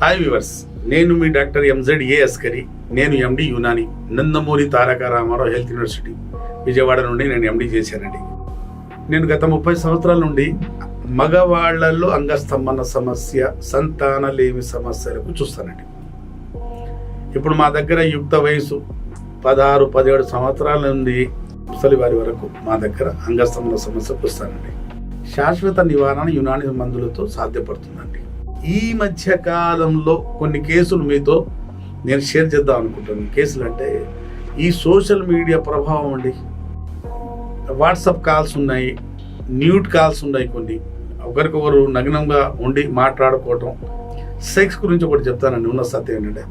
Hi viewers నేను మీ doctor MZ A Askari నేను MD Unani Nandamuri Taraka Rama Rao health university Vijayawada నుండి నేను ఎండి చేశానండి. నేను గత ముప్పై సంవత్సరాల నుండి మగవాళ్ళలో అంగస్తంభన సమస్య సంతానలేమి సమస్యలకు చూస్తానండి. ఇప్పుడు మా దగ్గర యుక్త వయసు పదహారు పదిహేడు సంవత్సరాల నుండి ముసలి వారి వరకు మా దగ్గర అంగస్తంభన సమస్య చూస్తానండి శాశ్వత నివారణ యునాని మందులతో సాధ్యపడుతుందండి. ఈ మధ్య కాలంలో కొన్ని కేసులు మీతో నేను షేర్ చేద్దాం అనుకుంటున్నాను. కేసులు అంటే ఈ సోషల్ మీడియా ప్రభావం అండి. వాట్సాప్ కాల్స్ ఉన్నాయి న్యూట్ కాల్స్ ఉన్నాయి కొన్ని. ఒకరికొకరు నగ్నంగా ఉండి మాట్లాడుకోవటం. సెక్స్ గురించి ఒకటి చెప్తానండి ఉన్న సత్యం ఏంటంటే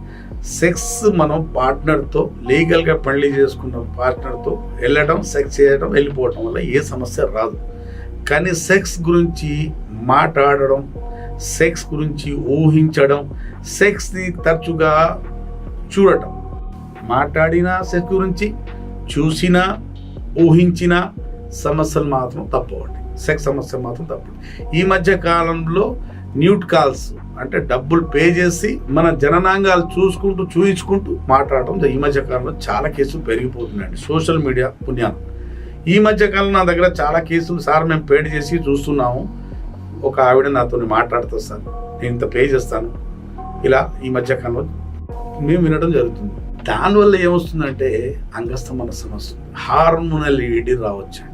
సెక్స్ మనం పార్ట్నర్తో లీగల్గా పెళ్ళి చేసుకున్న పార్ట్నర్తో వెళ్ళడం సెక్స్ చేయడం వెళ్ళిపోవటం వల్ల ఏ సమస్య రాదు. కానీ సెక్స్ గురించి మాట్లాడడం సెక్స్ గురించి ఊహించడం సెక్స్ని తరచుగా చూడటం. మాట్లాడిన సెక్స్ గురించి చూసినా ఊహించిన సమస్యలు మాత్రం తప్పవండి. సెక్స్ సమస్య మాత్రం తప్పు ఈ మధ్య కాలంలో న్యూట్ కాల్స్ అంటే డబ్బులు పే చేసి మన జననాంగాలు చూసుకుంటూ చూయించుకుంటూ మాట్లాడటం ఈ మధ్య కాలంలో చాలా కేసులు పెరిగిపోతున్నాయండి. సోషల్ మీడియా పుణ్యాలు. ఈ మధ్య కాలం నా దగ్గర చాలా కేసులు సార్ మేము పేడ్ చేసి చూస్తున్నాము. ఒక ఆవిడ నాతో మాట్లాడుతూ వస్తాను. నేను ఇంత పే చేస్తాను. ఇలా ఈ మధ్య కాలంలో మేము వినడం జరుగుతుంది. దానివల్ల ఏమొస్తుందంటే అంగస్తమన సమస్య హార్మోనల్ ఈడి రావచ్చండి.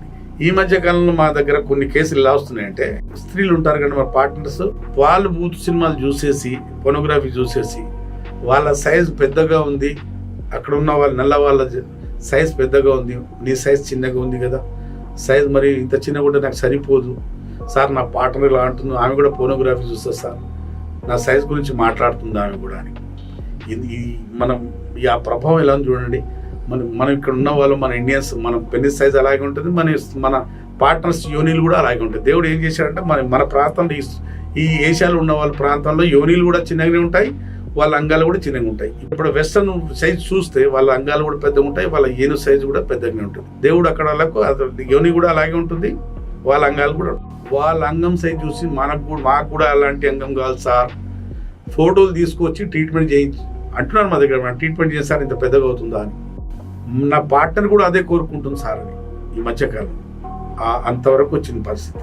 ఈ మధ్య కాలంలో మా దగ్గర కొన్ని కేసులు ఇలా వస్తున్నాయంటే స్త్రీలు ఉంటారు కానీ మా పార్ట్నర్స్ వాళ్ళు బూత్ సినిమాలు చూసేసి ఫోనోగ్రఫీ చూసేసి వాళ్ళ సైజ్ పెద్దగా ఉంది. అక్కడ ఉన్న వాళ్ళ నల్ల వాళ్ళ సైజ్ పెద్దగా ఉంది. నీ సైజ్ చిన్నగా ఉంది కదా. సైజ్ మరి ఇంత చిన్నగా ఉంటే నాకు సరిపోదు. సార్ నా పార్ట్నర్ ఇలా అంటుంది ఆమె కూడా పోనోగ్రఫీ చూస్తుంది సార్. నా సైజ్ గురించి మాట్లాడుతుంది ఆమె కూడా అని. ఈ మనం ఈ ఆ ప్రభావం ఎలా చూడండి. మనం మనం ఇక్కడ ఉన్న వాళ్ళు మన ఇండియన్స్ మన పెన్నిస్ సైజ్ అలాగే ఉంటుంది. మన మన పార్ట్నర్స్ యోనీలు కూడా అలాగే ఉంటుంది దేవుడు ఏం చేశాడంటే మన మన ప్రాంతంలో ఈ ఈ ఏషియాలో ఉన్న వాళ్ళ ప్రాంతంలో యోనీలు కూడా చిన్నగానే ఉంటాయి. వాళ్ళ అంగాలు కూడా చిన్నగా ఉంటాయి. ఇప్పుడు వెస్ట్రన్ సైజ్ చూస్తే వాళ్ళ అంగాలు కూడా పెద్దగా ఉంటాయి. వాళ్ళ ఏను సైజు కూడా పెద్దగానే ఉంటుంది. దేవుడు అక్కడ వాళ్ళకు యోని కూడా అలాగే ఉంటుంది. వాళ్ళ అంగాలు కూడా వాళ్ళ అంగం సైజ్ చూసి మనకు కూడా మాకు కూడా అలాంటి అంగం కావాలి సార్. ఫోటోలు తీసుకొచ్చి ట్రీట్మెంట్ చేయించి అంటున్నారు మా దగ్గర మనం ట్రీట్మెంట్ చేస్తారు ఇంత పెద్దగా అవుతుందా అని. నా పార్ట్నర్ కూడా అదే కోరుకుంటుంది సార్ అని ఈ మధ్యకాలం. అంతవరకు వచ్చిన పరిస్థితి.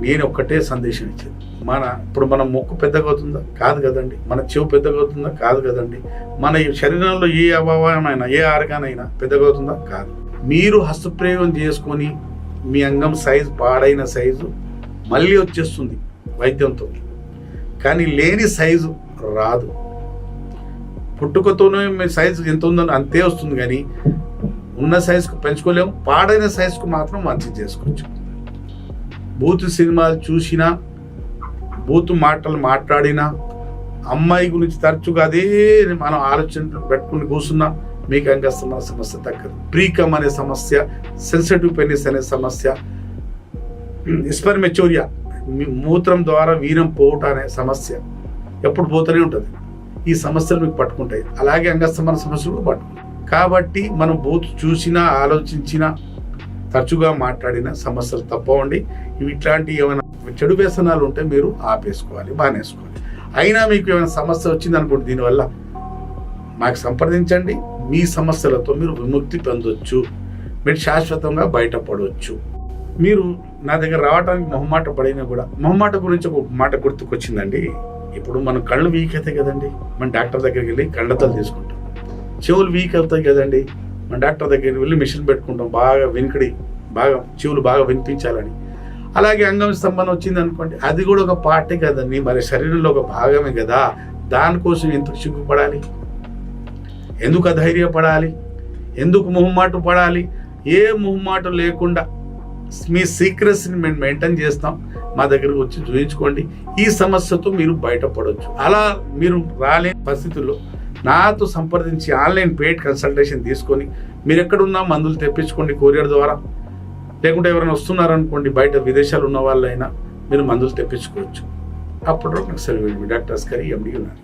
నేను ఒక్కటే సందేశం ఇచ్చేది. మన ఇప్పుడు మన మొక్కు పెద్దగా అవుతుందా? కాదు కదండి. మన చెవు పెద్దగా అవుతుందా? కాదు కదండి. మన శరీరంలో ఏ అభావమైనా ఏ ఆర్గానైనా పెద్దగా అవుతుందా? కాదు. మీరు హస్తప్రయోగం చేసుకొని మీ అంగం సైజు పాడైన సైజు మళ్ళీ వచ్చేస్తుంది వైద్యంతో. కానీ లేని సైజు రాదు. పుట్టుకతోనే మీ సైజు ఎంత ఉందో అంతే వస్తుంది కానీ ఉన్న సైజుకు పెంచుకోలేము పాడైన సైజుకు మాత్రం మంచి చేసుకోవచ్చు. బూతు సినిమాలు చూసినా బూతు మాటలు మాట్లాడినా అమ్మాయి గురించి తరచుగా అదే మనం ఆలోచన పెట్టుకుని కూర్చున్నా మీకు అంగస్తున్న సమస్య తగ్గదు. ప్రీకమ్ అనే సమస్య సెన్సిటివ్ పెనిస్ అనే సమస్య ఇస్పర్మెచోరియా మూత్రం ద్వారా వీరం పోవటం అనే సమస్య ఎప్పుడు పోతూనే ఉంటుంది. ఈ సమస్యలు మీకు పట్టుకుంటాయి. అలాగే అంగస్తమన సమస్యలు కూడా పట్టుకుంటాయి. కాబట్టి మనం బూత్ చూసినా ఆలోచించినా తరచుగా మాట్లాడిన సమస్యలు తప్పవండి. ఇట్లాంటి ఏమైనా చెడు వ్యసనాలు ఉంటే మీరు ఆపేసుకోవాలి బానేసుకోవాలి అయినా మీకు ఏమైనా సమస్య వచ్చింది అనుకోండి దీనివల్ల మాకు సంప్రదించండి. మీ సమస్యలతో మీరు విముక్తి పొందొచ్చు. మీరు శాశ్వతంగా బయటపడవచ్చు మీరు నా దగ్గర రావడానికి మొహమాట పడినా కూడా మొహమాట గురించి ఒక మాట గుర్తుకొచ్చిందండి. ఇప్పుడు మన కళ్ళు వీక్ అవుతాయి కదండి మన డాక్టర్ దగ్గరికి వెళ్ళి కళ్ళతలు తీసుకుంటాం. చెవులు వీక్ అవుతాయి కదండి మన డాక్టర్ దగ్గరికి వెళ్ళి మిషన్ పెట్టుకుంటాం బాగా వెనుకడి బాగా చెవులు బాగా వినిపించాలని. అలాగే అంగం స్తంభన వచ్చింది అనుకోండి అది కూడా ఒక పార్టీ కదండి మరి శరీరంలో ఒక భాగమే కదా దానికోసం ఎందుకు సిగ్గుపడాలి ఎందుకు అధైర్యపడాలి? ఎందుకు మొహమాట పడాలి? ఏ మొహమాట లేకుండా మీ సీక్రెసీని మేము మెయింటైన్ చేస్తాం. మా దగ్గరకు వచ్చి చూపించుకోండి ఈ సమస్యతో మీరు బయటపడవచ్చు అలా మీరు రాలేని పరిస్థితుల్లో నాతో సంప్రదించి ఆన్లైన్ పెయిడ్ కన్సల్టేషన్ తీసుకొని మీరు ఎక్కడున్నా మందులు తెప్పించుకోండి కొరియర్ ద్వారా. లేకుంటే ఎవరైనా వస్తున్నారనుకోండి బయట విదేశాలు ఉన్న వాళ్ళైనా మీరు మందులు తెప్పించుకోవచ్చు. అప్పుడు నాకు సెలవు డాక్టర్ అస్కరి ఎండి ఉన్నారు.